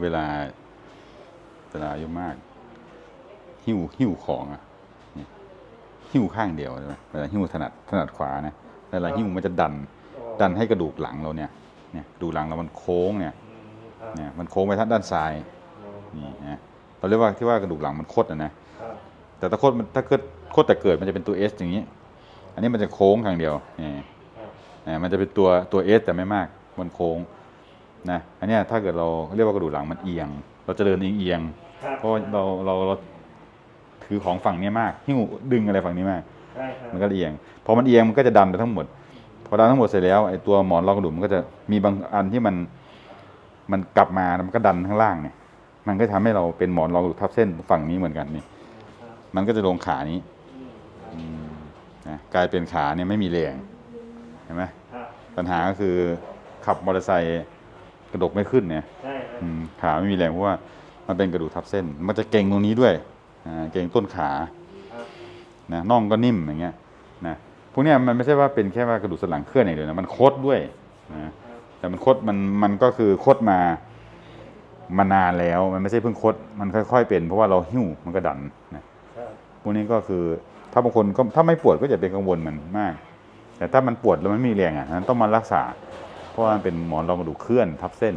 เวลาเวลาอายุมาก หิ้วหิ้วของอะหิ้วข้างเดียวใช่ไหมเวลาหิ้วถนัดถนัดขวานะเวลาหิ้วมันจะดัน ดันให้กระดูกหลังเราเนี่ย เนี่ยกระดูกหลังเรามันโค้งเนี่ย เนี่ยมันโค้งไปทางด้านซ้ายนี่นะเราเรียกว่าที่ว่ากระดูกหลังมันคดนะนะแต่ถ้าโคตรมันถ้าเกิดโคตรแต่เกิดมันจะเป็นตัว S อสอย่างนี้ อันนี้มันจะโค้งทางเดียวนี่ครับนะมันจะเป็นตัวตัว S แต่ไม่มาก มันโค้ง นะอันเนี้ยถ้าเกิดเราเรียกว่ากระดูกหลังมันเอียง เราจะเดินเอียงเอียงครับๆเพราะว่าเราเราเราถือของฝั่งเนี้ยมากหิ้วดึงอะไรฝั่งนี้มากใช่ครับมันก็เอียงพอมันเอียงมันก็จะดันไปทั้งหมด พอดันทั้งหมดเสร็จแล้วไอ้ตัวหมอนรองกระดูกมันก็จะมีบางอันที่มันมันกลับมาแล้วมันก็ดันข้างล่างเนี่ย มันก็ทำให้เราเป็นหมอนรองกระดูกทับเส้นฝั่งนี้เหมือนกันนี่ครับมันก็จะลงขานี้อืมครับอืมนะกลายเป็นขาเนี่ยไม่มีแรงเห็นไหมครับปัญหาก็คือขับมอเตอร์ไซค์ กระดกไม่ขึ้นเนี่ยใช่ครับอืมขาไม่มีแรงเพราะว่ามันเป็นกระดูกทับเส้น มันจะเก่งตรงนี้ด้วยอ่าเก่งต้นขาครับนะน่องก็นิ่มอย่างเงี้ยนะพวกเนี้ยมันไม่ใช่ว่าเป็นแค่ว่ากระดูกสันหลังเคลื่อนอย่างเดียวนะมันคดด้วยนะแต่มันคดมันมันก็คือคดมามานานแล้วมันไม่ใช่เพิ่งคดมันค่อยๆ เป็น เพราะว่าเราหิ้วมันก็ดันนะครับพวกนี้ก็คือถ้าบางคนก็ถ้าไม่ปวดก็จะเป็นกังวลมันมาก แต่ถ้ามันปวดแล้วมันไม่มีแรงอะนั้นต้องมารักษา เพราะว่ามันเป็นหมอนรองกระดูกเคลื่อนทับเส้น